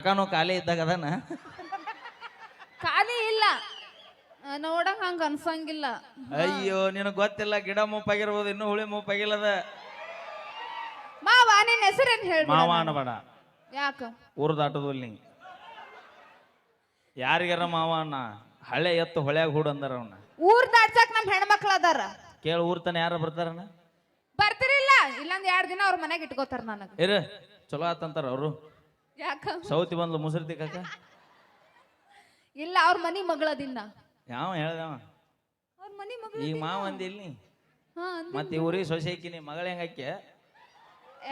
ಅಕ್ಕನೂ ಖಾಲಿ ಇದ್ದಾಗ ಅದನ್ನ ಖಾಲಿ ಇಲ್ಲ. ಆ, ನೋಡಕ್ ಹಂಗ ಅನ್ಸಂಗಿಲ್ಲ. ಅಯ್ಯೋ ನಿನಗ್ ಗೊತ್ತಿಲ್ಲ ಗಿಡ ಮೂಪಾಗಿರ್ಬೋದು ಇನ್ನು ಹುಳಿ ಮುಪ್ಪಾಗಿಲ್ಲದ ಮಾವ ನಿನ್ ಹೆಸರೇನ್ ಹೇಳಿ ಮಾವ ಅನ್ಬೇಡ ಯಾಕ? ಊರು ದಾಟೋದಿಲ್ಲ ನೀ. ಯಾರಿಗಾರ ಮಾವ ಅಣ್ಣ? ಹಳೆ ಎತ್ತು ಹೊಳ್ಯಾಗ ಹೂಡ್ ಅಂದಾರ ಅವನ್ನ ಊರ್ ದಾಟ್ಸಕ್ ನಮ್ ಹೆಣ್ಮಕ್ಳ ಅದಾರ. ಕೇಳ ಊರ್ ತನ ಯಾರ ಬರ್ತಾರಣ್ಣ? ಬರ್ತಿರಿಲ್ಲ. ಇಲ್ಲೊಂದ್ ಎರಡ್ ದಿನ ಅವ್ರ ಮನೆಗೆ ಇಟ್ಕೋತಾರ ನನಗ. ಇರ ಚಲೋ ಆತಂತಾರ ಅವರು. ಯಾಕ? ಸೌತಿ ಬಂದ್ಲು ಮುಸರ್ತಿ ತಿಕ್ಕಾಕ? ಇಲ್ಲ ಅವ್ರ ಮನಿ ಮಗಳದಿನ್ನ. ಯಾವ ಹೇಳ್ದವ ಅವ್ರ ಮನಿ ಮಗಳ ಈಗ ಮಾವ ಅಂದಿ ಇಲ್ಲಿ ಹಾ ಅಂದೆ. ಮತ್ತೆ ಈ ಊರಿಗೆ ಸೊಸೆ ಹಾಕಿನಿ ಮಗಳ ಹೆಂಗಾಕೆ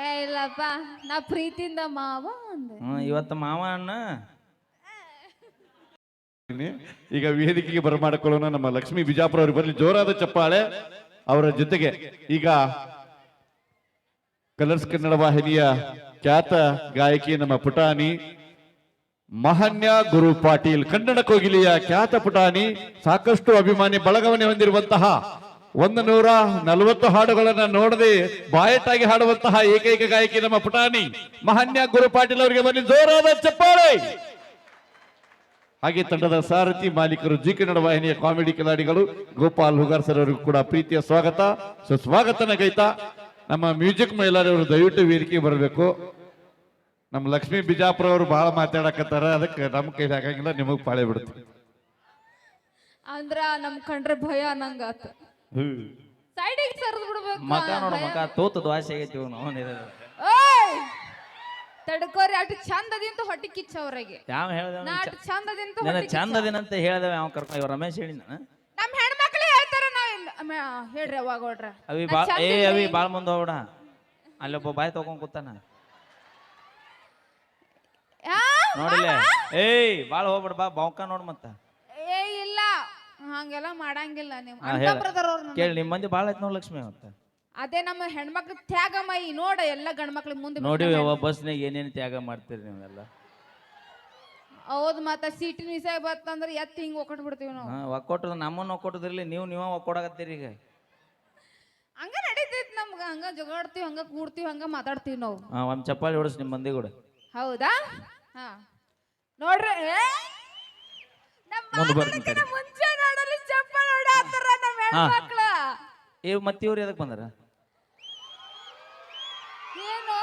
ಏ ಇಲ್ಲಪ್ಪ ನಾ ಪ್ರೀತಿಯಿಂದ ಮಾವ ಅಂದೆ. ಹ್ಮ್ ಇವತ್ತು ಮಾವ ಅಣ್ಣ ಈಗ ವೇದಿಕೆಗೆ ಬರಮಾಡಿಕೊಳ್ಳೋಣ. ನಮ್ಮ ಲಕ್ಷ್ಮೀ ಬಿಜಾಪುರ ಅವ್ರಿಗೆ ಬರಲಿ. ಜೋರಾದ ಚಪ್ಪಾಳೆ ಅವರ ಜೊತೆಗೆ. ಈಗ ಕಲರ್ಸ್ ಕನ್ನಡ ವಾಹಿನಿಯ ಖ್ಯಾತ ಗಾಯಕಿ ನಮ್ಮ ಪುಟಾಣಿ ಮಹನ್ಯ ಗುರು ಪಾಟೀಲ್, ಕನ್ನಡ ಕೋಗಿಲಿಯ ಖ್ಯಾತ ಪುಟಾಣಿ ಸಾಕಷ್ಟು ಅಭಿಮಾನಿ ಬಳಗವನೆ ಹೊಂದಿರುವಂತಹ ಒಂದು ನೂರ ನಲವತ್ತು ಹಾಡುಗಳನ್ನ ನೋಡದೆ ಬಾಯಟಾಗಿ ಹಾಡುವಂತಹ ಏಕೈಕ ಗಾಯಕಿ ನಮ್ಮ ಪುಟಾಣಿ ಮಹನ್ಯ ಗುರು ಪಾಟೀಲ್ ಅವರಿಗೆ ಬನ್ನಿ. ಜೋರಾದ ಚಪ್ಪಾಳೆ! ಹಾಗೆ ತಂಡದ ಸಾರಥಿ ಮಾಲೀಕರು ಜಿ ಕನ್ನಡ ವಾಹಿನಿಯ ಕಾಮಿಡಿ ಕಿಲಾಡಿಗಳು ಗೋಪಾಲ್ ಹುಗಾರ್ ಸರ್ ಅವರಿಗೂ ಕೂಡ ಪ್ರೀತಿಯ ಸ್ವಾಗತ. ಸುಸ್ವಾಗತನ ಗೈತಾ. ನಮ್ಮ ಮ್ಯೂಸಿಕ್ ಮಹಿಳೆಯರವರು ದಯವಿಟ್ಟು ವೇದಿಕೆಗೆ ಬರಬೇಕು. ನಮ್ಮ ಲಕ್ಷ್ಮೀ ಬಿಜಾಪುರ ಅವರು ಬಹಳ ಮಾತಾಡಕತ್ತಾರ. ಅದಕ್ಕೆ ನಮ್ಮ ಕೈ ಹಾಕಂಗಿಲ್ಲ ನಿಮಗೆ ಪಾಳೆ ಬಿಡುತ್ತೆ. ಅಂದ್ರ ನಮ್ ಕಂಡ್ರೆ ಭಯ ನಂಗಾತ ಸೈಡಿಗೆ ಸರ್ದ್ ಬಿಡ್ಬೇಕು ಮಕ ನೋಡ ಮಕ ತೂತು ದ್ವಾಸೆ ಆಗೈತಿ ಅವ್ನು ಓಯ್! ತಡ್ಕೋರಿ ಅಷ್ಟು ಚಂದದಿಂತ ಹೊಟ್ಟಿ ಕಿಚ್ಚ ಅವ್ರಿಗೆ. ಯಾವ ಹೇಳ್ದವ ನಾ ಅಷ್ಟು ಚಂದದಿಂತ ನಿನ್ನ ಹೊಟ್ಟಿ ಕಿಚ್ಚ. ಚಂದದಿನಂತ ಹೇಳ್ದವ ಯಾವ ಕರ್ಕೊಂಡ್ ಇವ ರಮೇಶ್ ಹೇಳಿ ನಮ್ ಹೆಣ್ಮಕ್ಳು ಹೇಳ್ತಾರ ಹೇಳ್ರಿ ಅವಾಗ ಅವಿ ಬಾ ಏ ಅವಿ ಬಾಳ ಮುಂದೆ ಹೋಗ್ಬಿಡ. ಅಲ್ಲೊಬ್ಬ ಬಾಯ್ ತಗೊಂಡ್ ಕೂತಾನ. ಆ? ನೋಡಿಲ್ಲ. ಏಯ್ ಬಾಳ ಹೋಗ್ಬಿಡ ಬಾ ಬಾವ್ಕ ನೋಡ್ ಮತ್ತ. ಏ ಇಲ್ಲ. ಹಂಗೆಲ್ಲ ಮಾಡಂಗಿಲ್ಲ ನೀವು. ಹಾ, ಹೇಳ. ಕೇಳಿ ನಿಮ್ ಮಂದಿ ಬಾಳ ಐತ್ ನೋಡ್ ಲಕ್ಷ್ಮಿ ಅಂತ ಅದೇ ನಮ್ಮ ಹೆಣ್ಮಕ್ಳು ತ್ಯಾಗಮಯಿ. ನೋಡ ಎಲ್ಲ ಗಂಡ್ಮಕ್ಳು ಮುಂದೆ ನೋಡಿ ಬಸ್ ಬಸ್ನಾಗ ಏನೇನ್ ತ್ಯಾಗ ಮಾಡ್ತೀರಿ ನೀವೆಲ್ಲ. ಹೌದ್ ಮತ್ತ ಸೀಟಿನ ವಿಷಯ ಬತ್ತಂದ್ರ ಎತ್ತಿ ಹಿಂಗ್ ಒಕ್ಕಟ್ ಬಿಡ್ತೀವಿ ನಾವು. ಹಾ ಒಕ್ಕೊಟ್ಟದ ನಮ್ಮನ್ನ ಒಕ್ಕೊಟ್ಟದಿರ್ಲಿ ನೀವು ನೀವ ಒಕ್ಕೊಡಕತ್ತೀರಿ ಈಗ. ಹಂಗ ನಡೀತೈತಿ ನಮ್ಗ ಹಂಗ ಜಗಾಡ್ತೀವಿ ಹಂಗ ಕೂಡ್ತೀವಿ ಹಂಗ ಮಾತಾಡ್ತೀವಿ ನಾವು. ಹಾ ಒಂದ್ ಚಪ್ಪಾಳಿ ಹೊಡಸ್ ನಿಮ್ ಮಂದಿ ಕೂಡ. ಹೌದಾ? ಹಾ. ನೋಡ್ರಿ ಏ? ನಮ್ ಮುಂದ್ ಬರ್ತೀನಿ ಮಾತಾಡಕ್ಕಿಂತ ಮುಂಚೆ ನೋಡಲಿ ಚಪ್ಪಲ್ ಹೊಡ್ಯಾತ್ತಾರ ನಮ್ಮ ಹಾ. ಹೆಣ್ಮಕ್ಳು. ಏ ಮತ್ತೆ ಇವ್ರು ಎದಕ್ ಬಂದಾರ ಏನು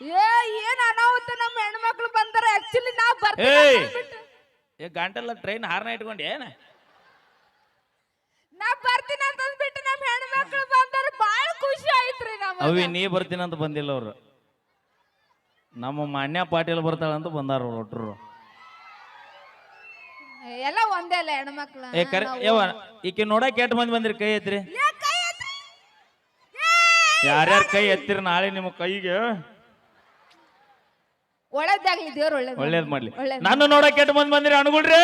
ಏ ಏನ್ ಅನಾಹುತ ನಮ್ಮ ಹೆಣ್ಮಕ್ಳು ಬಂದಾರ? ಆಕ್ಚುಲಿ ನಾವ್ ಬರ್ತೀವಿ ಏಯ್! ಏ ಗಂಟೆಲ್ಲ ಟ್ರೈನ್ ಹಾರ್ನ ಇಟ್ಕೊಂಡಿ ಏನ? ನಾ ಬರ್ತೀನಿ ಅಂತ ಅಂದ್ಬಿಟ್ಟು ನಮ್ಮ ಹೆಣ್ಮಕ್ಳು ಬಂದಾರ ಬಾಳ ಖುಷಿ ಆಯ್ತ್ರಿ ನಮಗೆ. ಅವಿ ನೀ ಅಂತ ಬಂದಿಲ್ಲ ಅವ್ರು. ನಮ್ಮ ಮಾನ್ಯ ಪಾಟೀಲ್ ಬರ್ತಾಳಂತ ಬಂದಾರ ಅವ್ರು ಒಟ್ರು. ಎಲ್ಲ ಒಂದೇ ಅಲ್ಲ ಹೆಣ್ಮಕ್ಳು. ಏ ಕರೆ ಯವ್ವ ಈಕೆ ನೋಡಕ್ ಎಟ್ ಮಂದಿ ಬಂದಿರಿ ಕೈ ಎತ್ತಿರಿ. ಯಾರ್ಯಾರ ಕೈ ಎತ್ತಿರಿ ನಾಳೆ ನಿಮ್ಮ ಕೈಗೆ? ಒಳ್ಳೇದಾಗ್ಲಿ ದೇವ್ರು ಒಳ್ಳೇದು ಒಳ್ಳೇದ್ ಮಾಡ್ಲಿ. ಒಳ್ಳೇದ್ ನಾನು ನೋಡಕ್ ಕೆಟ್ಟ ಮಂದಿ ಬಂದಿರಿ ಅನ್ಕೊಳ್ರಿ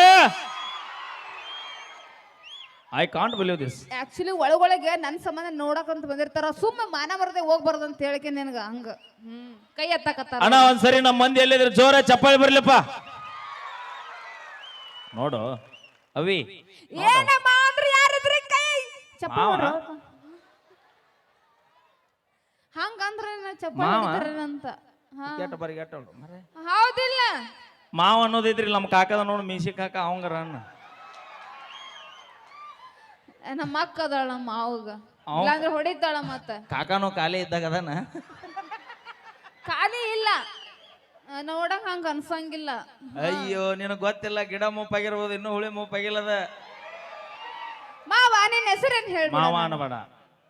I can't believe this actually ಒಳಗೊಳಗೆ ನನ್ನ ಸಂಬಂಧ ನೋಡಕಂತ ಬಂದಿರ್ತಾರ ಸುಮ್ಮ ಮಾನ ಮರದೆ ಹೋಗ್ಬಾರ್ದು ಅಂತ ಹೇಳಿಕೆ ನಿನಗ ಹಂಗ. ಹ್ಮ್ ಕೈ ಎತ್ತಕತ್ತಾರ. ಅಣ್ಣ ಒಂದ್ಸರಿ ನಮ್ಮ ಮಂದಿ ಎಲ್ಲಿದ್ರೆ ಜೋರ ಚಪ್ಪಾಳಿ ಬರ್ಲಿಪ್ಪ. ನೋಡು. ಅವಿ. ಏನಮ್ಮ ಅಂದ್ರೆ ಯಾರಿದ್ರೆ ಕೈ? ಚಪ್ಪಾಳೆ ಮಾವ? ಹೊಡ್ರ? ಹಂಗಂದ್ರೆ ಚಪ್ಪಾಳೆ ಅಂತ ಕೆಟ್ಟ ಬರಿ ಕೆಟ್ಟ ಮರೆ. ಹೌದಿಲ್ಲ. ಮಾವ ಅನ್ನೋದಿದ್ರಿ ನಮ್ಮ ಕಾಕದ ನೋಡು ಮೀಸಿ ಕಾಕ ಅವಂಗರ ಅಣ್ಣ ನಮ್ಮ ಅಕ್ಕ ಅದಾಳ ನಮ್ಮ ಮಾವಗ. ಅವ್- ಇಲ್ಲಾಂದ್ರೆ ಹೊಡಿತಾಳ ಮತ್ತ. ಕಾಕನೂ ಖಾಲಿ ಇದ್ದಾಗ ಅದನ್ನ ಖಾಲಿ ಇಲ್ಲ. ಆ, ನೋಡಕ್ ಹಂಗ ಅನ್ಸಂಗಿಲ್ಲ. ಅಯ್ಯೋ ನಿನಗ್ ಗೊತ್ತಿಲ್ಲ ಗಿಡ ಮೂಪಾಗಿರ್ಬೋದು ಇನ್ನೂ ಹುಳಿ ಮೂಪಾಗಿಲ್ಲದ. ಮಾವ ನಿನ್ ಹೆಸರೇನ್ ಹೇಳಿ ಮಾವ ಅನ್ನಬೇಡ.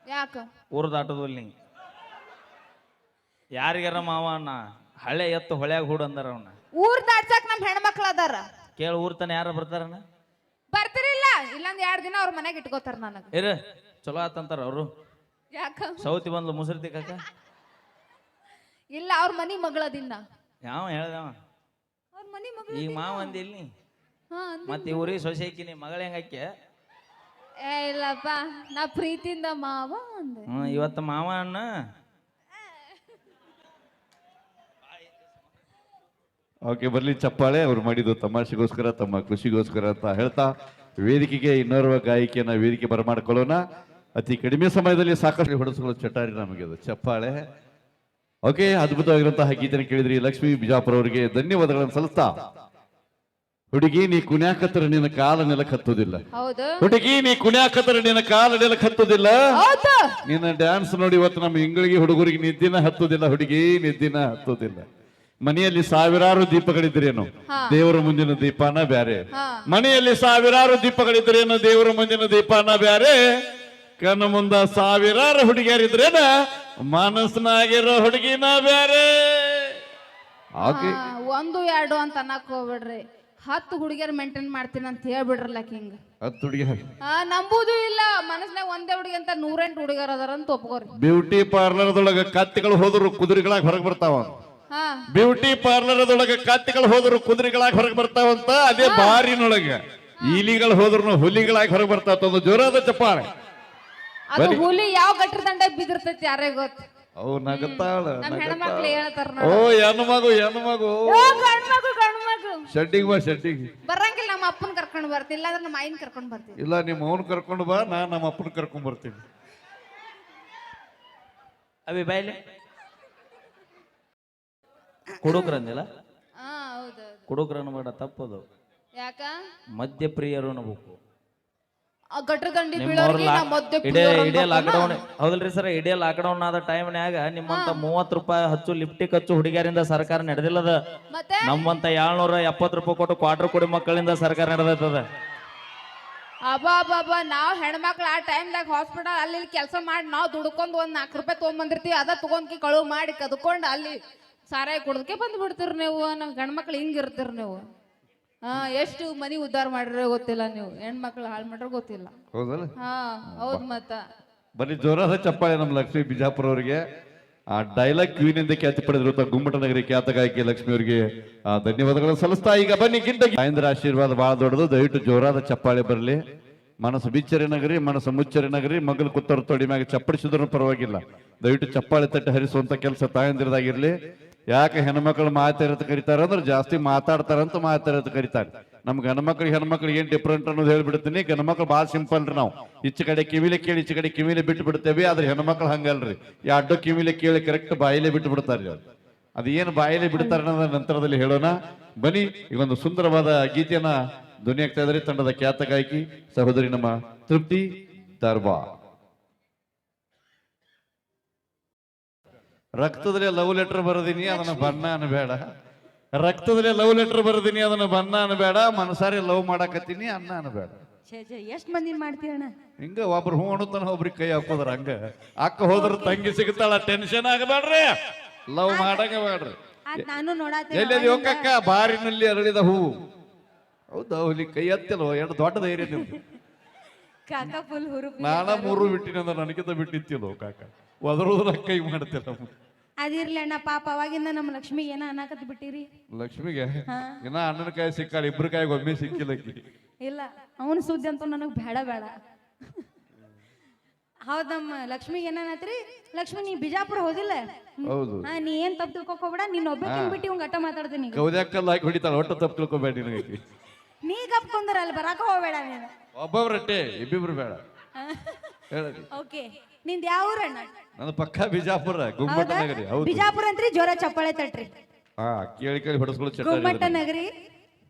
ಯಾಕ? ಊರು ದಾಟೋದಿಲ್ಲ ನೀ ಯಾರಿಗಾರ ಮಾವ? ಅಣ್ಣ ಹಳೆ ಎತ್ತು ಹೊಳ್ಯಾಗ ಹೂಡ್ ಅಂದಾರ ಅವನ್ನ ಊರ್ ದಾಟ್ಸಕ್ ನಮ್ ಹೆಣ್ಮಕ್ಳು ಅದಾರ. ಕೇಳ ಊರ್ ತನ ಯಾರ ಬರ್ತಾರಣ್ಣ ಬರ್ತಿರಿಲ್ಲ ಇಲ್ಲೊಂದ್ ಎರಡ್ ದಿನ ಅವ್ರ ಮನೆಗೆ ಇಟ್ಕೋತಾರ ನನಗ. ಇರ ಚಲೋ ಆತಂತಾರ ಅವರು. ಯಾಕ? ಸೌತಿ ಬಂದ್ಲು ಮುಸರ್ತಿ ಕಾಕ? ಇಲ್ಲ ಅವ್ರ ಮನಿ ಮಗಳದಿನ್ನ ಯಾವ ಹೇಳ್ದವ ಅವ್ರ ಮನಿ ಮಗಳ ಈಗ ಮಾವ ಅಂದಿ ಇಲ್ಲಿ ಹಾ ಅಂದೆ. ಮತ್ತೆ ಊರಿಗೆ ಸೊಸೆ ಹಾಕಿನಿ ಮಗಳ ಹೆಂಗಾಕೆ ಏ ಇಲ್ಲಪ್ಪ ನಾ ಪ್ರೀತಿಯಿಂದ ಮಾವ ಅಂದೆ. ಹ್ಮ್ ಇವತ್ತು ಮಾವ ಅಣ್ಣ ಓಕೆ, ಬರ್ಲಿ ಚಪ್ಪಾಳೆ. ಅವ್ರು ಮಾಡಿದ್ದು ತಮಾಷೆಗೋಸ್ಕರ, ತಮ್ಮ ಖುಷಿಗೋಸ್ಕರ ಅಂತ ಹೇಳ್ತಾ ವೇದಿಕೆಗೆ ಇನ್ನೋರ್ವ ಗಾಯಕಿಯನ್ನ ವೇದಿಕೆ ಬರಮಾಡ್ಕೊಳ್ಳೋಣ. ಅತಿ ಕಡಿಮೆ ಸಮಯದಲ್ಲಿ ಸಾಕಷ್ಟು ಹೊಡೆಸ್ಕೊಳ್ಳೋ ಚಟಾರಿ ನಮಗೆ ಅದು, ಚಪ್ಪಾಳೆ. ಓಕೆ, ಅದ್ಭುತವಾಗಿರುವಂತಹ ಗೀತೆಯನ್ನು ಕೇಳಿದ್ರಿ. ಲಕ್ಷ್ಮೀ ಬಿಜಾಪುರ ಅವರಿಗೆ ಧನ್ಯವಾದಗಳನ್ನು ಸಲ್ಲಿಸ್ತಾ ಹುಡುಗಿ ನೀ ಕುಣ್ಯಾಕತ್ರ ನಿನ್ನ ಕಾಲ ನೆಲಕ್ ಹತ್ತುದಿಲ್ಲ ಹೌದು. ಹುಡುಗಿ ನೀ ಕುಣ್ಯಾಕತ್ರ ನಿನ್ನ ಕಾಲ ನೆಲಕ್ ಹತ್ತುದಿಲ್ಲ ಹೌದು. ನಿನ್ನ ಡ್ಯಾನ್ಸ್ ನೋಡಿ ಇವತ್ತು ನಮ್ಮ ಇಂಗಳಿಗೆ ಹುಡುಗರಿಗೆ ನಿದ್ದಿನ ಹತ್ತುದಿಲ್ಲ ಹುಡುಗಿ ನಿದ್ದಿನ ಹತ್ತುದಿಲ್ಲ. ಮನೆಯಲ್ಲಿ ಸಾವಿರಾರು ದೀಪಗಳಿದ್ರೇನು. ದೇವರ ಮುಂದಿನ ದೀಪಾನ ಬ್ಯಾರೆ. ಮನೆಯಲ್ಲಿ ಸಾವಿರಾರು ದೀಪಗಳಿದ್ರೇನು? ದೇವರ ಮುಂದಿನ ದೀಪಾನ ಬ್ಯಾರೆ. ಕಣ್ಣ ಮುಂದ ಸಾವಿರಾರು ಹುಡುಗಿಯರಿದ್ರೇನ? ಮನಸ್ಸಿನಾಗಿರೋ ಹುಡುಗಿನ ಬ್ಯಾರೆ. ಒಂದು ಎರಡು ಅಂತ ಅನ್ನಕ್ ಹೋಗ್ಬೇಡ್ರಿ. ಹತ್ತು ಹುಡುಗಿಯರ್ ಮೇಂಟೈನ್ ಮಾಡ್ತೀನಿ ಅಂತ ಹೇಳ್ಬಿಡ್ರಲ್ಲ ಕಿಂಗ್ ಹತ್ತು ಹುಡುಗಿಯರ್. ಆ ನಂಬುದು ಇಲ್ಲ. ಮನಸ್ನಾಗ ಒಂದೇ ಹುಡುಗಿ ಅಂತ ನೂರೆಂಟು ಹುಡುಗರ್ ಅದಾರ ಅಂತ ಒಪ್ಕೋರಿ. ಬ್ಯೂಟಿ ಪಾರ್ಲರ್ದೊಳಗ ಕತ್ತಿಗಳು ಹೋದ್ರು ಕುದುರೆಗಳಾಗ ಹೊರಗೆ ಬರ್ತಾವ ಹಾ. ಬ್ಯೂಟಿ ಪಾರ್ಲರ್ದೊಳಗ ಕತ್ತಿಗಳು ಹೋದ್ರು ಕುದುರೆಗಳಾಗ ಹೊರಗೆ ಬರ್ತಾವಂತ ಅದೇ ಬಾರಿನೊಳಗ. ಇಲಿಗಳು ಹೋದ್ರು ಹುಲಿಗಳಾಗಿ ಹೊರಗೆ ಬರ್ತಾವ ಒಂದು ಜೋರಾದ ಚಪ್ಪಾಳೆ ಅದು ಹುಲಿ ಯಾವ ಗಟ್ರ ದಂಡ ಬಿದಿರ್ತೈತಿ ಯಾರೇ ಗೊತ್ತ. ಅವು ನಗತಾಳ ನಮ್ ಹೆಣ್ಮಕ್ಳು ಹೇಳ್ತಾರ ಓ ಹೆಣ್ಣು ಮಗು ಹೆಣ್ಣು ಮಗು. ಗಂಡ್ಮಗು ಗಂಡ್ಮಗು ಶೆಡ್ಡಿಗೆ ಬಾ ಶೆಡ್ಡಿಗೆ. ಬರಂಗಿಲ್ಲ ನಮ್ಮ ಅಪ್ಪನ ಕರ್ಕೊಂಡು ಬರ್ತೀನಿ ಇಲ್ಲಾಂದ್ರೆ ನಮ್ಮ ಆಯಿನ ಕರ್ಕೊಂಡು ಬರ್ತೀನಿ. ಇಲ್ಲ ನಿಮ್ಮ ಅವನ್ ಕರ್ಕೊಂಡು ಬಾ ನಾ ನಮ್ಮ ಅಪ್ಪನ ಕರ್ಕೊಂಡ್ ಬರ್ತೀನಿ. ಅವಿ ಬಾಯ್ಲೆ ಕುಡುಕ್ರಂದಿಲ್ಲ? ಹಾ ಕುಡುಕ್ರ ತಪ್ಪು ತಪ್ಪದು. ಯಾಕ? ಮದ್ಯಪ್ರಿಯರು ಅನ್ನಬೇಕು. ಆ ಗಟ್ರ ದಂಡಿ ನಿಮ್ಮವ್ರ ಬೀಳೋರಿಗೆ ನಾ ಮದ್ಯ ಇಡೇ ಇಡೇ ಲಾಕ್ಡೌನ್ ಹೌದಲ್ರಿ ಸರ್ ಇಡೇ ಲಾಕ್ಡೌನ್ ಆದ ಟೈಮ್ನ್ಯಾಗ ನಿಮ್ಮಂತ ಮೂವತ್ ರೂಪಾಯಿ ಹಚ್ಚು ಲಿಫ್ಟಿ ಹಚ್ಚು ಹುಡುಗಿಯರಿಂದ ಸರ್ಕಾರ ನಡೆದಿಲ್ಲದ. ಮತ್ತೆ? ನಮ್ಮಂತ ಏಳ್ನೂರ ಎಪ್ಪತ್ತು ರೂಪಾಯಿ ಕೊಟ್ಟು ಕ್ವಾರ್ಟರ್ ಕೊಡಿ ಮಕ್ಕಳಿಂದ ಸರ್ಕಾರ ನಡೆದೈತದ. ಅಬ್ಬಾ ಅಬ್ಬಾ ನಾವ್ ಹೆಣ್ಮಕ್ಳು ಆ ಟೈಮ್ದಾಗ ಹಾಸ್ಪಿಟಲ್ ಅಲ್ಲಿ ಕೆಲಸ ಮಾಡಿ ನಾವು ದುಡ್ಕೊಂಡು ಒಂದ್ ನಾಲ್ಕು ರೂಪಾಯಿ ತೊಗೊಂಬಂದಿರ್ತೀವಿ ಅದ ತಗೊಂಡ್ಕಿ ಕಳುವು ಮಾಡಿ ಕದ್ಕೊಂಡು ಅಲ್ಲಿ ಸಾರಾಯಿ ಕುಡ್ದಕ್ಕೆ ಬಂದು ಬಿಡ್ತೀರಿ ನೀವು ನಮ್ ಗಂಡ್ಮಕ್ಳು ಹಿಂಗಿರ್ತೀರಿ ನೀವು. ಹಾ ಎಷ್ಟು ಮನಿ ಉದ್ಧಾರ ಮಾಡ್ರ ಗೊತ್ತಿಲ್ಲ ನೀವು. ಹೆಣ್ಮಕ್ಳು ಹಾಳು ಮಾಡ್ರೆ ಗೊತ್ತಿಲ್ಲ. ಹೌದಲ್ಲ? ಹಾ ಹೌದ್ ಮತ್ತ. ಬನ್ನಿ ಜೋರಾದ ಚಪ್ಪಾಳೆ ನಮ್ಮ ಲಕ್ಷ್ಮಿ ಬಿಜಾಪುರ ಅವರಿಗೆ. ಆ ಡೈಲಾಗ್ ಕ್ವೀನಿಂದ ಖ್ಯಾತಿ ಪಡೆದಿರುವಂತ ಗುಮ್ಮಟ ನಗರಿ ಖ್ಯಾತ ಗಾಯಕಿ ಲಕ್ಷ್ಮಿ ಅವರಿಗೆ ಆ, ಧನ್ಯವಾದಗಳನ್ನು ಸಲ್ಲಿಸ್ತಾ ಈಗ ಬನ್ನಿ ಗಿಂತ ಮಹೇಂದ್ರ ಆಶೀರ್ವಾದ ಬಹಳ ದೊಡ್ಡದು. ದಯವಿಟ್ಟು ಜೋರಾದ ಚಪ್ಪಾಳೆ ಬರಲಿ. ಮನಸ್ಸು ಬಿಚ್ಚರಿ ನಗರಿ ಮನಸ್ಸು ಮುಚ್ಚರಿ ನಗರಿ ಮಗಲು ಕುತ್ತರು ತೊಡಿ ಮ್ಯಾಗ ಚಪ್ಪಡಿಸಿದ್ರು ಪರವಾಗಿಲ್ಲ. ದಯವಿಟ್ಟು ಚಪ್ಪಾಳೆ ತಟ್ಟಿ ಹರಿಸುವಂತ ಕೆಲಸ ತಾಯಂದಿರದಾಗಿರ್ಲಿ. ಯಾಕೆ ಹೆಣ್ಮಕ್ಳು ಮಾತಾಡತ ಕರಿತಾರ ಅಂದ್ರೆ ಜಾಸ್ತಿ ಮಾತಾಡ್ತಾರಂತ ಮಾತಾಡತ ಕರೀತಾರೆ. ನಮ್ಗೆ ಹೆಣ್ಮಕ್ಳಿಗೆ ಹೆಣ್ಮಕ್ಳು ಏನ್ ಡಿಫ್ರೆಂಟ್ ಅನ್ನೋದು ಹೇಳ್ಬಿಡ್ತೀನಿ. ಗಣಮಕ್ಳು ಭಾಳ ಸಿಂಪಲ್ ರೀ ನಾವು. ಈಚ ಕಡೆ ಕಿವಿಲೆ ಕೇಳಿ, ಈಚ ಕಡೆ ಕಿವಿಲೆ ಬಿಟ್ಟು ಬಿಡ್ತೇವೆ ಆದ್ರೆ ಹೆಣ್ಮಕ್ಳು ಹಂಗಲ್ರಿ. ಈ ಅಡ್ಡ ಕಿವಿಲೆ ಕೇಳಿ ಕರೆಕ್ಟ್ ಬಾಯಿಲೆ ಬಿಟ್ಟು ಬಿಡ್ತಾರೆ ಅವ್ರು ಅದು ಏನು ಬಾಯಿಲೆ ಬಿಡ್ತಾರೆ ಅನ್ನೋದನ್ನ ನಂತರದಲ್ಲಿ ಹೇಳೋಣ. ಬನ್ನಿ ಈ ಒಂದು ಸುಂದರವಾದ ಗೀತೆಯನ್ನ ಧ್ವನಿ ಇದ್ದಾರೆ, ತಂಡದ ಖ್ಯಾತ ಗಾಯಕಿ ಸಹೋದರಿ ನಮ್ಮ ತೃಪ್ತಿ ದರ್ಬಾ ರಕ್ತದಲ್ಲಿ ಲವ್ ಲೆಟರ್ ಬರೆದೀನಿ ಅದನ್ನ ಬಣ್ಣ ಅನ್ಬೇಡ. ರಕ್ತದಲ್ಲಿ ಲವ್ ಲೆಟರ್ ಬರೆದೀನಿ ಅದನ್ನ ಬಣ್ಣ ಅನ್ಬೇಡ. ಮನಸಾರಿ ಲವ್ ಮಾಡಾಕತ್ತೀನಿ ಅನ್ನ ಅನ್ಬೇಡ. ಎಷ್ಟ್ ಮಂದಿನ ಮಾಡ್ತೀಯಣ್ಣ ಹಿಂಗ ಒಬ್ರು ಹೂ ಅಣುತ್ತಾನ ಒಬ್ರಿಗೆ ಕೈ ಹಾಕೋದ್ರ ಹಂಗ. ಅಕ್ಕ ಹೋದ್ರ ತಂಗಿ ಸಿಗುತ್ತಾಳ ಟೆನ್ಷನ್ ಆಗಬೇಡ್ರಿ. ಲವ್ ಮಾಡಂಗ ಬೇಡ್ರಿ. ನಾನು ಎಲ್ಲೆಲ್ಲಿ ಹೋಗಕ್ಕ? ಬಾರಿನಲ್ಲಿ ಅರಳಿದ ಹೂವು. ಹೌದಾ ಹುಲಿ ಕೈ ಹತ್ತಿಲ್ವ ಎರಡು ದೊಡ್ಡ ಧೈರ್ಯ ನಿಮ್ದು. ಕಾಕ ಫುಲ್ ಹುರುಪು ನಾನ ಮೂರು ಬಿಟ್ಟಿನ ಅಂದ್ರೆ ನನಗಿಂತ ಬಿಟ್ಟಿತ್ತಿಲ್ಲ ಕಾಕ? ಒದರೋದ್ರ ಕೈ ಮಾಡ್ತಿಲ್ಲ ಅದಿರ್ಲಿ ಅಣ್ಣ ಪಾಪ ಅವಾಗಿಂದ ನಮ್ಮ ಲಕ್ಷ್ಮಿಗೆ ಏನ ಅನ್ನಕತ್ ಬಿಟ್ಟಿರಿ? ಲಕ್ಷ್ಮಿಗೆ ಇನ್ನ ಅಣ್ಣನ ಕಾಯಿ ಸಿಕ್ಕಾಳ ಇಬ್ಬರ ಕಾಯಿಗೆ ಒಮ್ಮೆ ಸಿಕ್ಕಿಲ್ಲ ಆಕಿ. ಇಲ್ಲ ಅವನ ಸುದ್ದಿ ಅಂತೂ ನನಗೆ ಬೇಡ ಬೇಡ. ಹೌದಮ್ಮ ನಮ್ಮ ಲಕ್ಷ್ಮಿಗೆ ಏನಾನತ್ರಿ ಲಕ್ಷ್ಮಿ ನೀ ಬಿಜಾಪುರ ಹೋದಿಲ್ಲ ಹೌದು. ಹಾ ನೀ ಏನ್ ತಪ್ಪು ತಿಳ್ಕೊಕ್ ಹೋಗ್ಬೇಡ ನೀನ್ ಒಬ್ಬ ಬಿಟ್ಟು ಇವಂಗ್ ಗಟ್ಟ ಮಾತಾಡ್ತೀನಿ ಈಗ. ಕೌದ್ಯಾಕಲ್ಲ ಹಾಕಿ ಹೊಡಿತಾಳ ಒಟ್ಟು ತಪ್ಪು ತಿಳ್ಕೊಬೇಡಿ ನಿನಗೆ. ನೀ ಕಪ್ಕೊಂಡ್ರ ಅಲ್ಲಿ ಬರಾಕ ಹೋಗ್ಬೇಡ ನೀನು. ಒಬ್ಬೊಬ್ರಟ್ಟೆ ಇಬ್ಬಿಬ್ರು ಬೇಡ. ಹೇಳಿ ಓಕೆ ನಿಂದ ಯಾವ ಊರಣ್ಣ ನನ್ನ ಪಕ್ಕ ಬಿಜಾಪುರ ಗುಮ್ಮಟ ಹೌದಾ? ನಗರಿ ಹೌದು. ಬಿಜಾಪುರ ಅಂತ್ರಿ ಜೋರ ಚಪ್ಪಾಳೆ ತಟ್ರಿ. ಆ ಕೇಳಿ ಕೇಳಿ ಹೊಡಸ್ಕೊಳ್ಳೋ ಗುಮ್ಮಟ ಚಟ್ಟ ನಗರಿ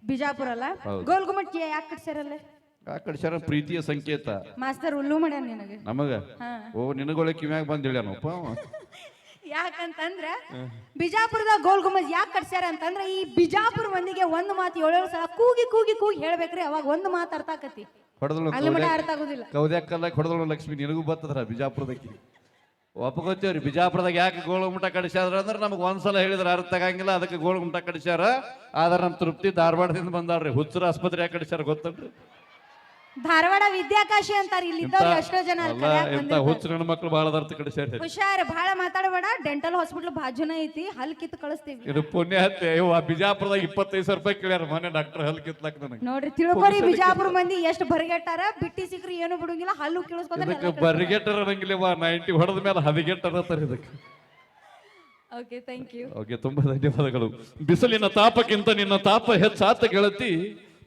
ಬಿಜಾಪುರ ಅಲ್ಲ? ಹೌದು. ಗೋಲ್ ಗುಮ್ಮಟ್ ಯಾಕೆ ಕಟ್ಸ್ಯಾರಲ್ಲ? ಆ ಕಡೆ ಪ್ರೀತಿಯ ಸಂಕೇತ. ಮಾಸ್ಟರ್ ಉಲ್ಲು ಮಾಡ್ಯಾನ ನಿನಗೆ. ನಮಗ? ಹಾ. ಓ ನಿನಗೊಳೆ ಕಿವ್ಯಾಗ ಬಂದ ಹೇಳ್ಯಾನಪ್ಪ ಅವ. ಯಾಕಂತಂದ್ರ ಬಿಜಾಪುರದ ಗೋಲ್ ಗುಮ್ಮಜ್ ಯಾಕೆ ಕಟ್ಸ್ಯಾರ ಅಂತಂದ್ರ ಈ ಬಿಜಾಪುರ ಮಂದಿಗೆ ಒಂದ್ ಮಾತು ಏಳೇಳು ಸಲ ಕೂಗಿ ಕೂಗಿ ಕೂಗಿ ಹೇಳ್ಬೇಕ್ರಿ ಅವಾಗ ಒಂದ್ ಮಾತು ಅರ್ಥ ಆಕತಿ. ಹೊಡೆದಳು ಅಲ್ಲಿ ಮಟ ಅರ್ಥ ಆಗುದಿಲ್ಲ. ಕೌದ್ಯಾಕಲ್ಲ ಹೊಡೆದಳು ಲಕ್ಷ್ಮಿ ನಿನಗೂ ಬರ್ತದ್ರ ಬಿಜಾಪುರದಕ್ಕೆ? ಒಪ್ಪಗೋತೀವ್ರಿ ಬಿಜಾಪುರದಾಗ ಯಾಕೆ ಗೋಳಗುಮಟ ಕಡಿಸ್ಯಾರ ಅಂದ್ರೆ ನಮಗೆ ಒಂದ್ಸಲ ಹೇಳಿದ್ರೆ ಅರ್ಥ ಆಗಂಗಿಲ್ಲ ಅದಕ್ಕೆ ಗೋಳಗುಮಟ ಕಡಿಸ್ಯಾರ ಆದ್ರೆ ನಮ್ಮ ತೃಪ್ತಿ ಧಾರವಾಡದಿಂದ ಬಂದಾರ್ರಿ ಹುಚ್ಚರ ಆಸ್ಪತ್ರೆ ಯಾಕೆ ಕಡಿಸ್ಯಾರ ಗೊತ್ತನ್ರಿ ಧಾರವಾಡ ವಿದ್ಯಾಕಾಶಿ ಅಂತಾರೆ ಇಲ್ಲಿ ಎಷ್ಟೋ ಜನ ಮಕ್ಕಳು. ಹುಚ್ಚ ಗಂಡು ಮಕ್ಳು ಬಹಳ ಕಡಿಸ್ಯಾರ ಹುಷಾರ್ ಬಹಳ ಮಾತಾಡಬೇಡ ಡೆಂಟಲ್ ಹಾಸ್ಪಿಟಲ್ ಬಾಜುನ ಐತಿ ಹಲ್ ಕಿತ್ತು ಕಳಿಸ್ತೀವಿ. ಇದು ಪುಣ್ಯ ಇವ ಬಿಜಾಪುರದಾಗ ಇಪ್ಪತ್ತೈದು ಸಾವಿರ ರೂಪಾಯಿ ಕೇಳ್ಯಾರ ಮನೆ ಡಾಕ್ಟರ್ ಹಲ್ ಕಿತ್ಲಾಕ್ ನನಗೆ. ನೋಡ್ರಿ ತಿಳ್ಕೊರಿ ಬಿಜಾಪುರ ಮಂದಿ ಎಷ್ಟು ಬರಿಗೆಟ್ಟಾರ ಬಿಟ್ಟಿ ಸಿಕ್ಕ್ರಿ ಏನು ಬಿಡುಂಗಿಲ್ಲ ಹಲ್ಲು ಇದಕ್ಕೆ ಕೇಳಿಸ್ಕೊಂಡ್ರೆ ಬರ್ಗೆಟ್ಟರ ಅನ್ನಂಗಿಲ್ಲ ನೈಂಟಿ ಹೊಡೆದ ಮೇಲೆ ಹದಿಗೆಟ್ಟರ ಅಂತಾರೆ ಇದಕ್ಕೆ. ಓಕೆ ಥ್ಯಾಂಕ್ ಯು ಓಕೆ ತುಂಬಾ ಧನ್ಯವಾದಗಳು. ಬಿಸಿಲಿನ ತಾಪಕ್ಕಿಂತ ನಿನ್ನ ತಾಪ ಹೆಚ್ಚಾತ ಗೆಳತಿ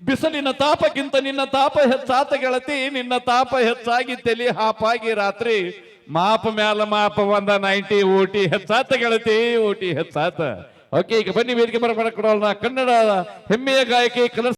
ಬಿಸಿಲಿನ ತಾಪಕ್ಕಿಂತ ನಿನ್ನ ತಾಪ ಹೆಚ್ಚಾತ ಗೆಳತಿ, ನಿನ್ನ ತಾಪ ಹೆಚ್ಚಾಗಿ ತಲೆ ಹಾಪಾಗಿ ರಾತ್ರಿ. ಮಾಪ ಮ್ಯಾಲ ಮಾಪ ಒಂದ ನೈಂಟಿ ಓಟಿ ಹೆಚ್ಚಾತ ಗೆಳತಿ ಓಟಿ ಹೆಚ್ಚಾತ. ಓಕೆ, ಈಗ ಬನ್ನಿ ವೇದಿಕೆ ಬರ ಕನ್ನಡ ಹೆಮ್ಮೆಯ ಗಾಯಕಿ ಕಲರ್